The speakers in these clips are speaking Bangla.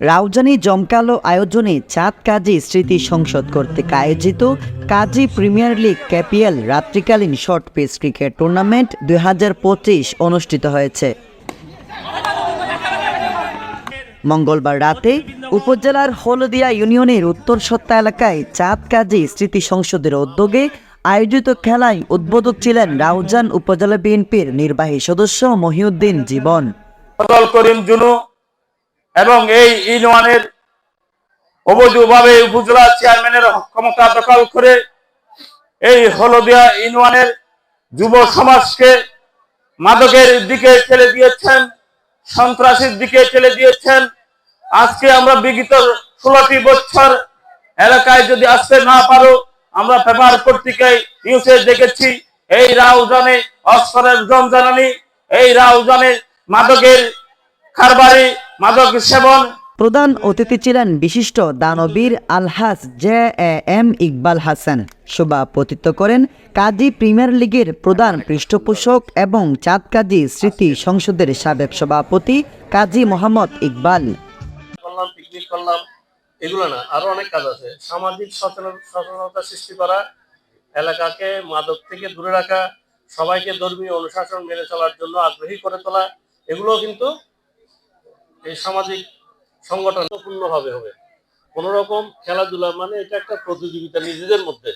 রাউজানি জমকালো আয়োজনে চাঁদ কাজী স্মৃতি সংসদ কর্তৃক আয়োজিত কাজী প্রিমিয়ার লিগ ক্যাপিএল রাত্রিকালীন শর্ট পিচ ক্রিকেট টুর্নামেন্ট দুই অনুষ্ঠিত হয়েছে। মঙ্গলবার রাতে উপজেলার হলদিয়া ইউনিয়নের উত্তর সত্তা এলাকায় চাঁদ কাজী স্মৃতি সংসদের উদ্যোগে আয়োজিত খেলায় উদ্বোধক ছিলেন রাউজান উপজেলা বিএনপির নির্বাহী সদস্য মহিউদ্দিন জীবন। করিম জুনু এবং এই ইউনিয়নের অবৈধভাবে উপজেলা চেয়ারম্যানের ক্ষমতা দখল করে এই হলদিয়া ইউনিয়নের যুব সমাজকে মাদকের দিকে ঠেলে দিয়েছেন, সন্ত্রাসীর দিকে ঠেলে দিয়েছেন। আজকে আমরা বিগত ষোলোটি বছর এলাকায় যদি আসতে না পারো, আমরা পেপার পত্রিকায় নিউজে দেখেছি, এই রাউজানে অস্ত্রের জনজানানি এই রাউজানে মাদকের কারবারি মাদক সেবন। প্রধান অতিথি ছিলেন বিশিষ্ট দানবীর Alhaj J A M Iqbal Hasan. সভাপতিত্ব করেন কাজী প্রিমিয়ার লিগের প্রধান পৃষ্ঠপোষক এবং চাঁদ কাজী স্মৃতি সংসদের সাবেক সভাপতি কাজী মোহাম্মদ ইকবাল। করলাম পিকনিক করলাম এগুলো না আরও অনেক কাজ আছে। সামাজিক সচেতন- সচেতনতা সৃষ্টি করা এলাকাকে মাদক থেকে দূরে রাখা সবাইকে ধর্মীয় অনুশাসন মেনে চলার জন্য আগ্রহী করে তোলা এগুলো কিন্তু এই সামাজিক সংগঠন পূর্ণভাবে হবে। কোন রকম খেলাধুলা মানে এটা একটা প্রতিযোগিতা নিজেদের মধ্যে।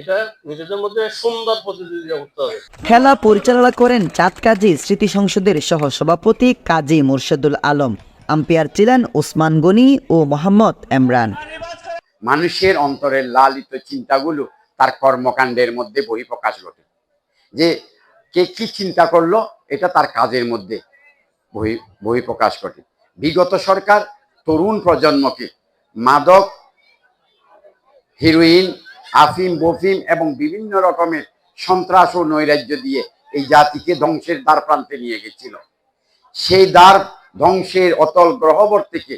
এটা নিজেদের মধ্যে সুন্দর প্রতিযোগিতা করতে হবে। খেলা পরিচালনা করেন চাঁদ কাজী স্মৃতি সংসদের সহ সভাপতি কাজী মুর্শেদুল আলম। আম্পায়ার ছিলেন ওসমান গনি ও মোহাম্মদ এমরান। মানুষের অন্তরের লালিত চিন্তাগুলো তার কর্মকাণ্ডের মধ্যে বহিঃপ্রকাশ ঘটে। যে কে কি চিন্তা করল এটা তার কাজের মধ্যে। বহিঃপ্রকাশ ঘটে। বিগত সরকার তরুণ প্রজন্মকে মাদক, হিরোইন, আফিম, বফিম এবং বিভিন্ন রকমের সন্ত্রাস ও নৈরাজ্য দিয়ে এই জাতিকে ধ্বংসের দ্বার প্রান্তে নিয়ে গেছিল। সেই দ্বার ধ্বংসের অতল গ্রহবর থেকে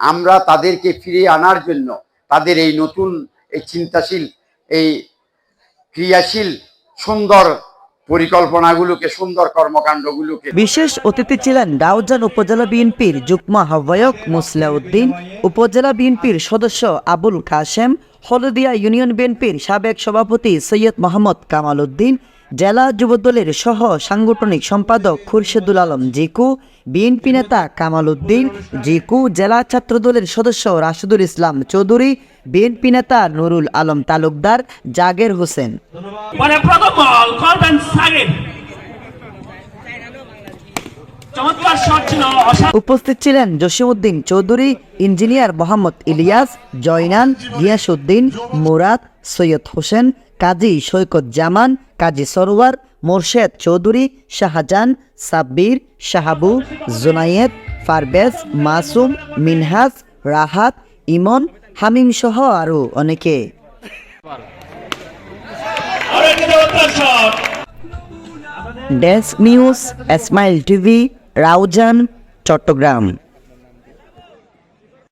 আমরা তাদেরকে ফিরিয়ে আনার জন্য তাদের এই নতুন, এই চিন্তাশীল, এই ক্রিয়াশীল, সুন্দর পরিকল্পনাগুলোকে, সুন্দর কর্মকাণ্ডগুলোকে। বিশেষ অতিথি ছিলেন রাউজান উপজেলা বিএনপির যুগ্ম আহ্বায়ক মুসলাউদ্দিন, উপজেলা বিএনপির সদস্য আবুল কাশেম, হলদিয়া ইউনিয়ন বিএনপির সাবেক সভাপতি সৈয়দ মোহাম্মদ কামাল উদ্দিন জেলা যুবদলের সহ সাংগঠনিক সম্পাদক খুরশেদুল আলম জিকু বিএনপি নেতা কামাল উদ্দিন জিকু জেলা ছাত্রদলের সদস্য রাশিদুল ইসলাম চৌধুরী বিএনপি নেতা নুরুল আলম তালুকদার জাগের হোসেন। মানে উপস্থিত ছিলেন জসিমউদ্দিন চৌধুরী ইঞ্জিনিয়ার মোহাম্মদ ইলিয়াস জয়নাল গিয়াসউদ্দিন মুরাদ সৈয়দ হোসেন কাজী সৈকত জামান, কাজী সরোয়ার, মোরশেদ চৌধুরী, শাহজাহান, সাব্বির, শাহাবু, জুনায়েদ, ফারবেজ, মাসুম, মিনহাজ, রাহাত, ইমন, হামিম সহ আরও অনেকে। Desk news, Esmail TV, Raozan, Chattogram.